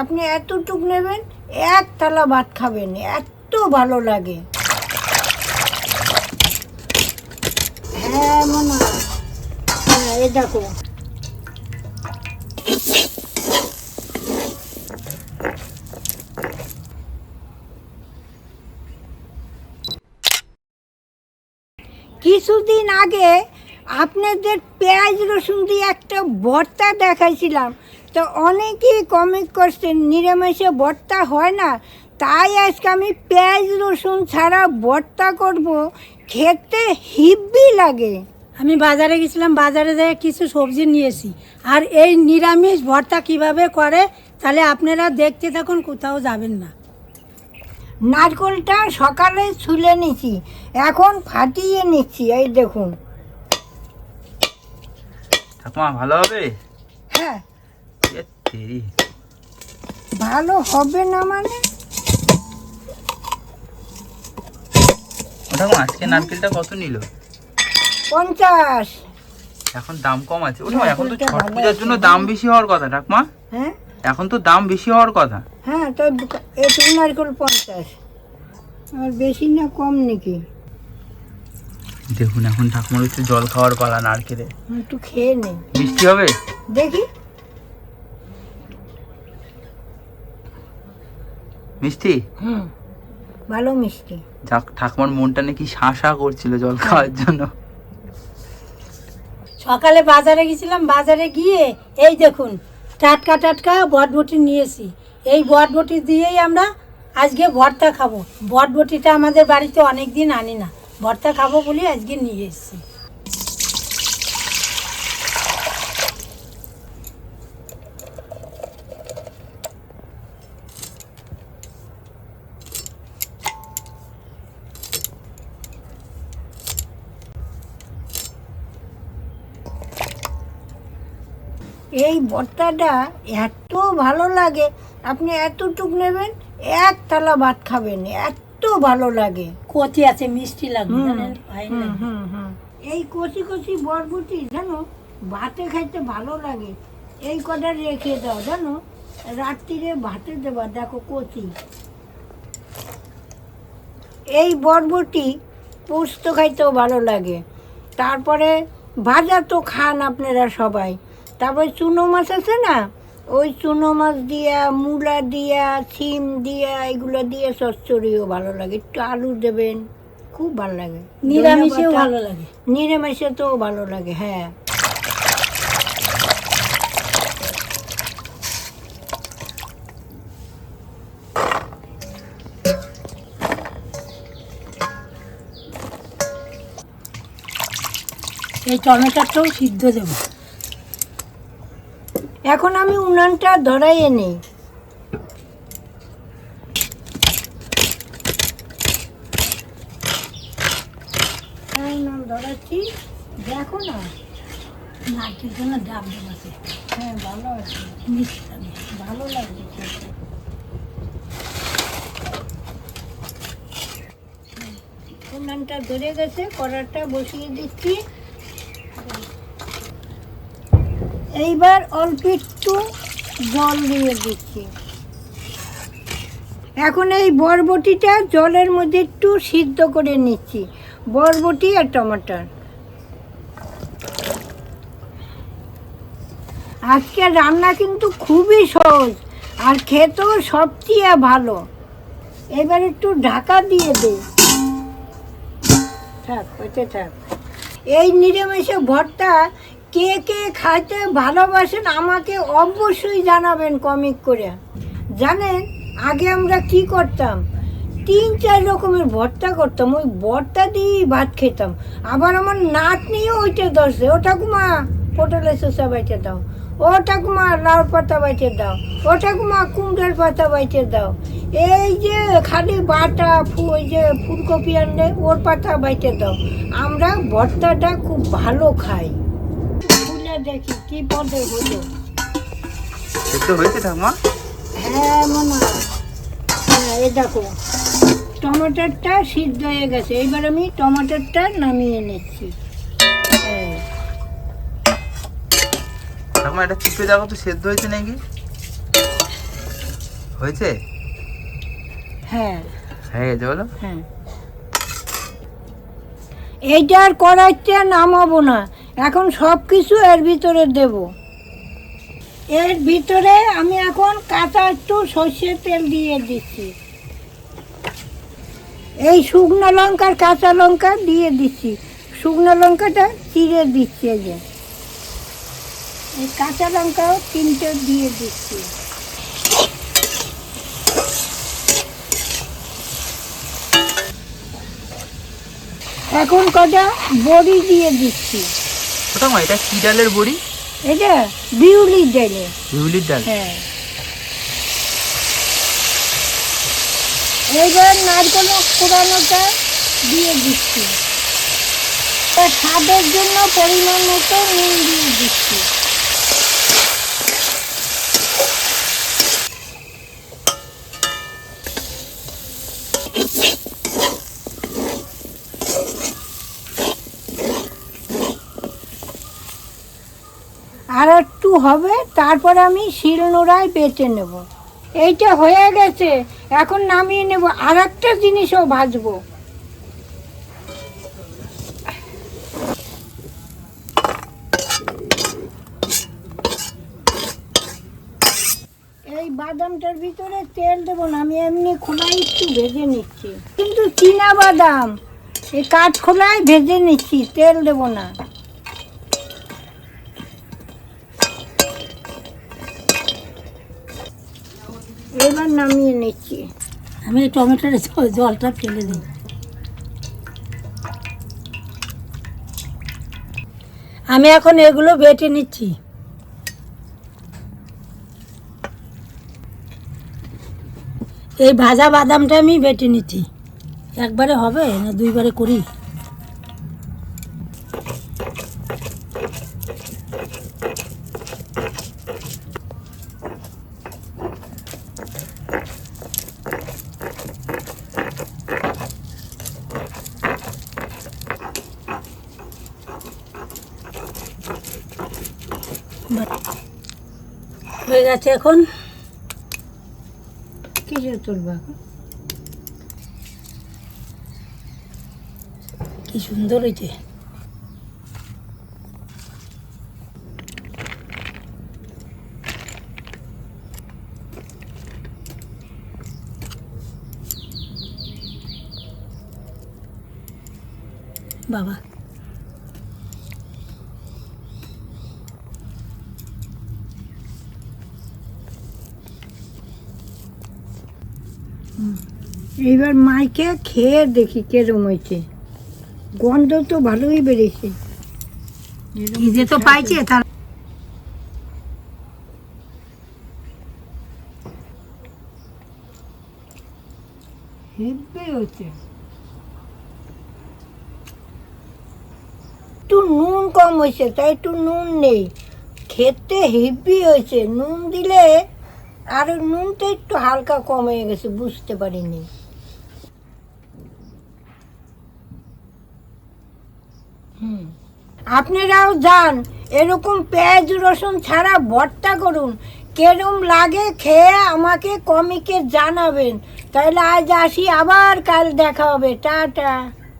আপনি এতটুক নেবেন, এক থালা ভাত খাবেন, এত ভালো লাগে। হ্যাঁ হ্যাঁ এই দেখো। কিছুদিন আগে আপনাদের পেঁয়াজ রসুন দিয়ে একটা ভর্তা দেখাইছিলাম। তো অনেকেই কমেন্ট করছেন নিরামিষে ভর্তা হয় না। তাই আজকে আমি পেঁয়াজ রসুন ছাড়া ভর্তা করব। খেতে হিব্বি লাগে। আমি বাজারে গেছিলাম বাজারে যেয়ে কিছু সবজি নিয়েছি। আর এই নিরামিষ ভর্তা কীভাবে করে তাহলে আপনারা দেখতে থাকুন কোথাও যাবেন না। নারকলটা সকালে ছুলে নিছি এখন ফাটিয়ে নিচ্ছি এই দেখুন। ঠাকুমা ভালো হবে? হ্যাঁ। ভালো হবে না মানে? ঠাকুমা আজকে নারকেলটা কত নিল? পঞ্চাশ। এখন দাম কম আছে। ও এখন তো ছট পূজার জন্য দাম বেশি হওয়ার কথা ঠাকুমা। হ্যাঁ? এখন তো দাম বেশি হওয়ার কথা। হ্যাঁ তো একটু নারকেল পঞ্চাশ। আর বেশি না কম নাকি? দেখুন এখন ঠাকুমার হচ্ছে জল খাওয়ার পালা নারকেলে। একটু খেয়ে নে মিষ্টি হবে? দেখি। মিষ্টি? হুম ভালো মিষ্টি। যাক ঠাকুমার মনটা নাকি শাঁ শাঁ করছিল জল খাওয়ার জন্য। সকালে বাজারে গেছিলাম বাজারে গিয়ে এই দেখুন টাটকা টাটকা বটবটি নিয়েছি। এই বটবটি দিয়েই আমরা আজকে ভর্তা খাব। বটবটিটা আমাদের বাড়িতে অনেক দিন আনি না। ভর্তা খাব বলে আজকে নিয়ে এসেছি। এই ভর্তাটা এত ভালো লাগে, আপনি এতটুক নেবেন, এক থালা ভাত খাবেন এত ভালো লাগে। কচি আছে মিষ্টি লাগবে জানেন? ফাইন হুম। এই কচি কচি বরবটি জানো? ভাতে খাইতে ভালো লাগে। এই কটা রেখে দাও জানো? রাত্রিরে ভাতে দেবা দেখো কচি। এই বরবটি পোস্ত খাইতেও ভালো লাগে। তারপরে ভাজা তো খান আপনারা সবাই। তারপরে চুনো মাছ আছে না? ওই চুনো মাছ দিয়া মূলা দিয়া সিম দিয়া এগুলো দিয়ে চচ্চড়িও ভালো লাগে। একটু আলু দেবেন খুব ভালো লাগে। নিরামিষেও ধনেপাতা- ভালো লাগে। নিরামিষে তো ভালো লাগে হ্যাঁ। এই টমেটোটাও সিদ্ধ দেবো। এখন আমি উনানটা ধরাইয়ে নেই ধরাচ্ছি। দেখো না। নারকেল জন্য ডাব আছে। হ্যাঁ ভালো আছে। ভালো লাগবে উনানটা ধরে গেছে, কড়াটা বসিয়ে দিচ্ছি। এইবার অল্প একটু জল দিয়ে দিচ্ছি। এখন এই বরবটিটা জলের মধ্যে একটু সিদ্ধ করে নিচ্ছি। বরবটি আর টমাটার। আজকে রান্না কিন্তু খুবই সহজ আর খেতেও সবচেয়ে ভালো। এবার একটু ঢাকা দিয়ে দে থাক হতে থাক। এই নিরামিষে ভর্তা কে কে খাইতে ভালোবাসেন আমাকে অবশ্যই জানাবেন কমিক করে। জানেন, আগে আমরা কি করতাম? তিন, চার রকমের ভর্তা করতাম, ওই ভর্তা দিয়েই ভাত খেতাম। আবার আমার নাতনিও ওইটা দশে ও ঠাকুমা, পটলের শসা বাইটে দাও, ও ঠাকুমা, লাউ পাতা বাইটে দাও, ও ঠাকুমা, কুমড়ার পাতা বাইটে দাও। এই যে খালি বাটা ওই যে ফুলকপি আনলে ওর পাতা বাইটে দাও। আমরা ভর্তাটা খুব ভালো খাই। দেখি কি পদে হলো সেদ্ধ হয়েছে ঠাকুমা হ্যাঁ মনে হ্যাঁ এই দেখো। টমেটোটা সিদ্ধ হয়ে গেছে। এইবার আমি টমেটোটা নামিয়ে নিচ্ছি। এই, ঠাকুমা এটা চিপে দেখো তো সেদ্ধ হয়েছে নাকি? হয়েছে? হ্যাঁ। হয়ে গেছে বলো। হ্যাঁ। এইটা আর কড়াইতে নামাবো না। এখন সব কিছু এর ভিতরে দেব। এর ভিতরে আমি এখন কাঁচা একটু সর্ষের তেল দিয়ে দিচ্ছি। এই শুকনো লঙ্কার কাঁচা লঙ্কা দিয়ে দিচ্ছি। শুকনো লঙ্কাটা চিড়ে দিচ্ছি যে। এই কাঁচা লঙ্কাও তিনটে দিয়ে দিচ্ছি। এখন কটা বড়ি দিয়ে দিচ্ছি। ওটা মা এটা কি ডালের বড়ি? এটা বিউলির ডালে। বিউলির ডাল। হ্যাঁ। এইবার নারকেল কোরানোটা দিয়ে দিচ্ছি। তা স্বাদের জন্য পরিমাণ মতো নুন দিয়ে দিচ্ছি। আর একটু হবে, তারপরে আমি শিলনোড়ায় বেটে নেব। এইটা হয়ে গেছে, এখন নামিয়ে নেব আর একটা জিনিসও ভাজবো। এই বাদামটার ভিতরে তেল দেবো না, আমি এমনি খোলায় একটু ভেজে নিচ্ছি। কিন্তু চীনা বাদাম, এই কাঠ খোলায় ভেজে নিচ্ছি, তেল দেবো না এবার নামিয়ে নিচ্ছি। আমি টমেটোর জলটা ফেলে দিই। আমি এখন এগুলো বেটে নিচ্ছি। এই ভাজা বাদামটা আমি বেটে নিচ্ছি। একবারে হবে না দুইবারে করি? হয়ে গেছে এখন। কিসে তুলবা কি সুন্দর হয়েছে। বাবা। এইবার মাইকে খেয়ে দেখি কেরম হয়েছে। গন্ধ তো ভালোই বেড়েছে। নিজে তো পাইছে তার হেব্বে হচ্ছে। একটু নুন কম হয়েছে তাই একটু নুন নেই। খেতে হেভি হয়েছে। নুন দিলে আর নুনটা একটু হালকা কম হয়ে গেছে, বুঝতে পারিনি। আপনারাও যান, এরকম পেঁয়াজ, রসুন ছাড়া ভর্তা করুন। কেরম লাগে খেয়ে আমাকে কমিকে জানাবেন। তাহলে আজ আসি, আবার কাল দেখা হবে। টাটা।